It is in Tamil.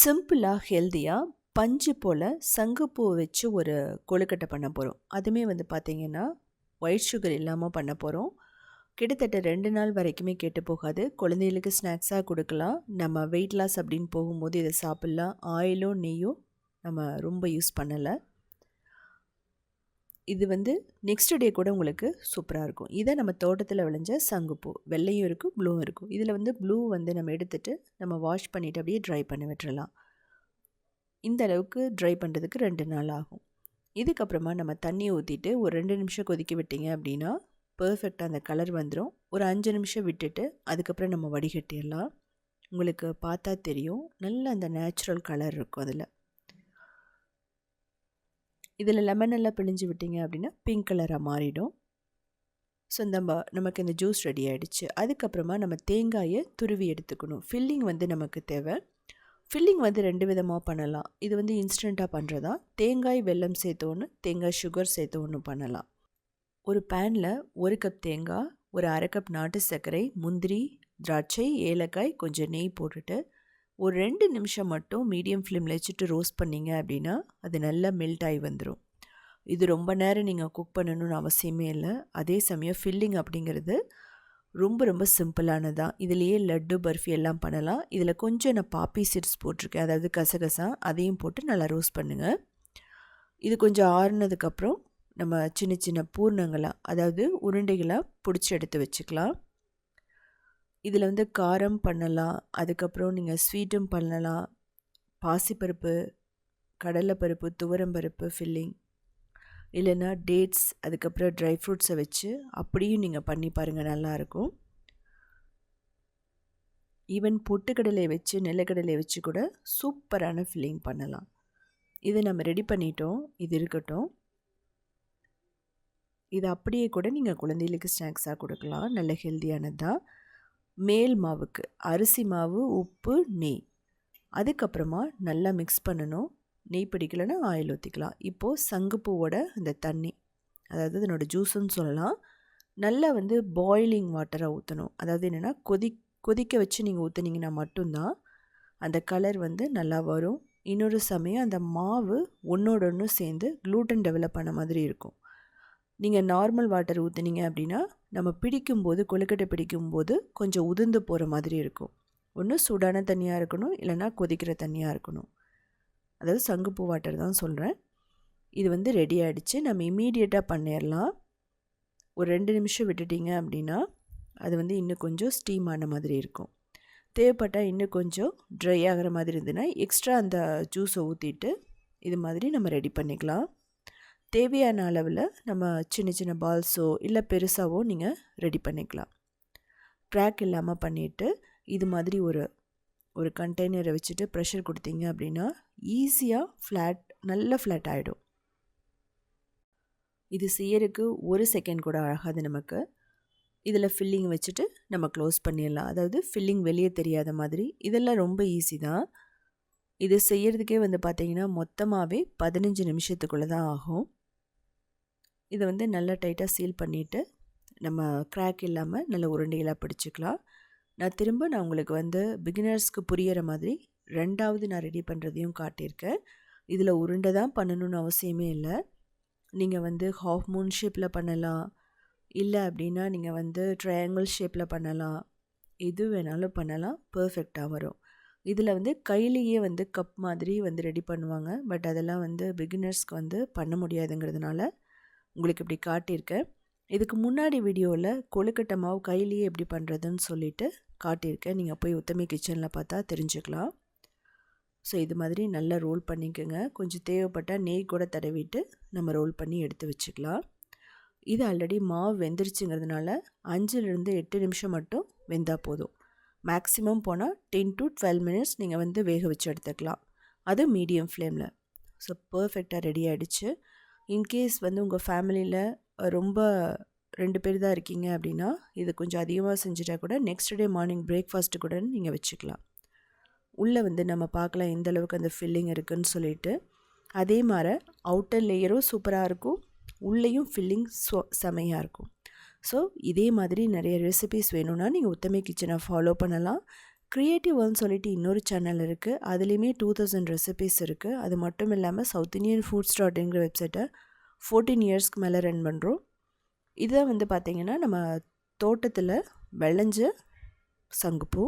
சிம்பிளாக ஹெல்த்தியாக பஞ்சு போல் சங்குப்பூ வச்சு ஒரு கொழுக்கட்டை பண்ண போகிறோம் அதுவுமே வந்து பார்த்திங்கன்னா ஒயிட் சுகர் இல்லாமல் பண்ண போகிறோம் கிட்டத்தட்ட ரெண்டு நாள் வரைக்குமே கெட்டு போகாது. குழந்தைகளுக்கு ஸ்நாக்ஸாக கொடுக்கலாம். நம்ம வெயிட் லாஸ் அப்படின்னு போகும்போது இதை சாப்பிட்லாம். ஆயிலும் நெய்யும் நம்ம ரொம்ப யூஸ் பண்ணலை. இது வந்து நெக்ஸ்ட் டே கூட உங்களுக்கு சூப்பராக இருக்கும். இதை நம்ம தோட்டத்தில் விளைஞ்ச சங்குப்பூ வெள்ளையும் இருக்கும் ப்ளூவும் இருக்கும். இதில் வந்து ப்ளூ வந்து நம்ம எடுத்துகிட்டு நம்ம வாஷ் பண்ணிவிட்டு அப்படியே ட்ரை பண்ணி விட்டுறலாம். இந்த அளவுக்கு ட்ரை பண்ணுறதுக்கு ரெண்டு நாள் ஆகும். இதுக்கப்புறமா நம்ம தண்ணி ஊற்றிட்டு ஒரு ரெண்டு நிமிஷம் கொதிக்க விட்டிங்க அப்படின்னா பர்ஃபெக்டாக அந்த கலர் வந்துடும் ஒரு அஞ்சு நிமிஷம் விட்டுட்டு அதுக்கப்புறம் நம்ம வடிகட்டிடலாம். உங்களுக்கு பார்த்தா தெரியும். நல்ல அந்த நேச்சுரல் கலர் இருக்கும் அதில். இதில் லெமன் எல்லாம் பிழிஞ்சு விட்டிங்க அப்படின்னா பிங்க் கலராக மாறிடும். ஸோ இந்த நமக்கு இந்த ஜூஸ் ரெடி ஆகிடுச்சு அதுக்கப்புறமா நம்ம தேங்காயை துருவி எடுத்துக்கணும். ஃபில்லிங் வந்து நமக்கு தேவை. ஃபில்லிங் வந்து ரெண்டு விதமாக பண்ணலாம். இது வந்து இன்ஸ்டண்ட்டாக பண்ணுறதா தேங்காய் வெல்லம் சேர்த்து ஒன்று தேங்காய் சுகர் சேர்த்து ஒன்று பண்ணலாம். ஒரு பேனில் ஒரு கப் தேங்காய் ஒரு அரை கப் நாட்டு சர்க்கரை முந்திரி திராட்சை ஏலக்காய் கொஞ்சம் நெய் போட்டுட்டு ஒரு ரெண்டு நிமிஷம் மட்டும் மீடியம் ஃப்ளேமில் வச்சுட்டு ரோஸ்ட் பண்ணிங்க அப்படின்னா அது நல்லா மெல்ட் ஆகி வந்துடும் இது ரொம்ப நேரம் நீங்கள் குக் பண்ணணும்னு அவசியமே இல்லை. அதே சமயம் ஃபில்லிங் அப்படிங்கிறது ரொம்ப ரொம்ப சிம்பிளானதான் இதுலேயே லட்டு பர்ஃபி எல்லாம் பண்ணலாம். இதில் கொஞ்சம் நான் பாப்பி சீட்ஸ் போட்டிருக்கேன். அதாவது கசகசா அதையும் போட்டு நல்லா ரோஸ்ட் பண்ணுங்கள் இது கொஞ்சம் ஆறுனதுக்கப்புறம் நம்ம சின்ன சின்ன பூர்ணங்களாக அதாவது உருண்டைகளாக பிடிச்சி எடுத்து வச்சுக்கலாம். இதில் வந்து காரம் பண்ணலாம் அதுக்கப்புறம் நீங்கள் ஸ்வீட்டும் பண்ணலாம். பாசிப்பருப்பு கடலைப்பருப்பு துவரம்பருப்பு ஃபில்லிங் இல்லைன்னா டேட்ஸ் அதுக்கப்புறம் ட்ரை ஃப்ரூட்ஸை வச்சு அப்படியும் நீங்கள் பண்ணி பாருங்கள் நல்லாயிருக்கும். ஈவன் பொட்டுக்கடலை வச்சு நிலக்கடலை வச்சு கூட சூப்பரான ஃபில்லிங் பண்ணலாம். இதை நம்ம ரெடி பண்ணிட்டோம் இது இருக்கட்டும். இது அப்படியே கூட நீங்கள் குழந்தைகளுக்கு ஸ்நாக்ஸாக கொடுக்கலாம் நல்ல ஹெல்த்தியானது தான் மேல் மாவுக்கு அரிசி மாவு உப்பு நெய். அதுக்கப்புறமா நல்லா மிக்ஸ் பண்ணணும். நெய் பிடிக்கலைன்னா ஆயில் ஊற்றிக்கலாம் இப்போது சங்குப்பூவோட அந்த தண்ணி அதாவது அதனோட ஜூஸுன்னு சொல்லலாம். நல்லா வந்து பாயிலிங் வாட்டராக ஊற்றணும் அதாவது என்னென்னா கொதி கொதிக்க வச்சு நீங்கள் ஊற்றுனீங்கன்னா மட்டும்தான் அந்த கலர் வந்து நல்லா வரும். இன்னொரு சமயம் அந்த மாவு ஒன்றோட ஒன்று சேர்ந்து க்ளூட்டன் டெவலப் பண்ண மாதிரி இருக்கும். நீங்கள் நார்மல் வாட்டர் ஊற்றுனீங்க அப்படின்னா நம்ம பிடிக்கும்போது கொழுக்கட்டை பிடிக்கும்போது கொஞ்சம் உதிர்ந்து போகிற மாதிரி இருக்கும். ஒன்று சூடான தண்ணியாக இருக்கணும் இல்லைனா கொதிக்கிற தண்ணியாக இருக்கணும். அதாவது சங்குப்பூ வாட்டர் தான் சொல்கிறேன் இது வந்து ரெடி ஆகிடுச்சு நம்ம இமீடியட்டாக பண்ணிடலாம் ஒரு ரெண்டு நிமிஷம் விட்டுட்டிங்க அப்படின்னா அது வந்து இன்னும் கொஞ்சம் ஸ்டீம் ஆன மாதிரி இருக்கும். தேவைப்பட்டால் இன்னும் கொஞ்சம் ட்ரை ஆகிற மாதிரி இருந்ததுன்னா எக்ஸ்ட்ரா அந்த ஜூஸை ஊற்றிட்டு இது மாதிரி நம்ம ரெடி பண்ணிக்கலாம். தேவையான அளவில் நம்ம சின்ன சின்ன பால்ஸோ இல்லை பெருசாவோ நீங்கள் ரெடி பண்ணிக்கலாம். க்ராக் இல்லாமல் பண்ணிவிட்டு இது மாதிரி ஒரு ஒரு கண்டெய்னரை வச்சுட்டு ப்ரெஷர் கொடுத்தீங்க அப்படின்னா ஈஸியாக ஃப்ளாட் நல்ல ஃப்ளாட் ஆகிடும் இது செய்யறதுக்கு ஒரு செகண்ட் கூட ஆகாது நமக்கு. இதில் ஃபில்லிங் வச்சுட்டு நம்ம க்ளோஸ் பண்ணிடலாம். அதாவது ஃபில்லிங் வெளியே தெரியாத மாதிரி. இதெல்லாம் ரொம்ப ஈஸி தான். இது செய்கிறதுக்கே வந்து பார்த்திங்கன்னா மொத்தமாகவே பதினஞ்சு நிமிஷத்துக்குள்ளே தான் ஆகும். இதை வந்து நல்லா டைட்டாக சீல் பண்ணிவிட்டு நம்ம க்ராக் இல்லாமல் நல்ல உருண்டைகளாக பிடிச்சிக்கலாம். நான் திரும்ப நான் உங்களுக்கு வந்து பிகினர்ஸ்க்கு புரியிற மாதிரி ரெண்டாவது நான் ரெடி பண்ணுறதையும் காட்டியிருக்கேன். இதில் உருண்டை தான் பண்ணணும்னு அவசியமே இல்லை. நீங்கள் வந்து ஹாஃப் மூன் ஷேப்பில் பண்ணலாம். இல்லை அப்படின்னா நீங்கள் வந்து ட்ரையாங்கிள் ஷேப்பில் பண்ணலாம். எது வேணாலும் பண்ணலாம். பர்ஃபெக்டாக வரும். இதில் வந்து கையிலேயே வந்து கப் மாதிரி வந்து ரெடி பண்ணுவாங்க. பட் அதெல்லாம் வந்து பிகினர்ஸ்க்கு வந்து பண்ண முடியாதுங்கிறதுனால உங்களுக்கு இப்படி காட்டியிருக்கேன் இதுக்கு முன்னாடி வீடியோவில் கொழுக்கட்டை மாவு கையிலேயே எப்படி பண்ணுறதுன்னு சொல்லிட்டு காட்டியிருக்கேன் நீங்கள் போய் உத்தமி கிச்சனில் பார்த்தா தெரிஞ்சுக்கலாம். ஸோ இது மாதிரி நல்லா ரோல் பண்ணிக்கோங்க. கொஞ்சம் தேவைப்பட்டால் நெய் கூட தடவிட்டு நம்ம ரோல் பண்ணி எடுத்து வச்சுக்கலாம். இது ஆல்ரெடி மாவு வெந்துருச்சுங்கிறதுனால அஞ்சுலேருந்து எட்டு நிமிஷம் மட்டும் வெந்தால் போதும். மேக்ஸிமம் போனால் டென் டு டுவெல் மினிட்ஸ் நீங்கள் வந்து வேக வச்சு எடுத்துக்கலாம். அது மீடியம் ஃப்ளேமில். ஸோ பர்ஃபெக்டாக ரெடி ஆகிடுச்சு இன்கேஸ் வந்து உங்கள் ஃபேமிலியில் ரொம்ப ரெண்டு பேர் தான் இருக்கீங்க அப்படின்னா இது கொஞ்சம் அதிகமாக செஞ்சுட்டா கூட நெக்ஸ்ட் டே மார்னிங் பிரேக்ஃபாஸ்ட்டு கூட நீங்கள் வச்சுக்கலாம். உள்ளே வந்து நம்ம பார்க்கலாம் எந்த அளவுக்கு அந்த ஃபில்லிங் இருக்குதுன்னு சொல்லிட்டு. அதே மாதிரி அவுட்டர் லேயரும் சூப்பராக இருக்கும். உள்ளேயும் ஃபில்லிங் சொ செமையாக இருக்கும். ஸோ இதே மாதிரி நிறைய ரெசிபிஸ் வேணும்னா நீங்கள் உத்தமே கிச்சனை ஃபாலோ பண்ணலாம். க்ரியேட்டிவ் வேர்ல்னு சொல்லிட்டு இன்னொரு சேனல் இருக்குது அதுலேயுமே டூ தௌசண்ட் ரெசிபீஸ் இருக்குது அது மட்டும் இல்லாமல் சவுத் இந்தியன் ஃபுட்ஸ் டாட்ங்கிற வெப்சைட்டை ஃபோர்டீன் இயர்ஸ்க்கு மேலே ரன் பண்ணுறோம் இதை வந்து பார்த்திங்கன்னா நம்ம தோட்டத்தில் விளைஞ்ச சங்குப்பூ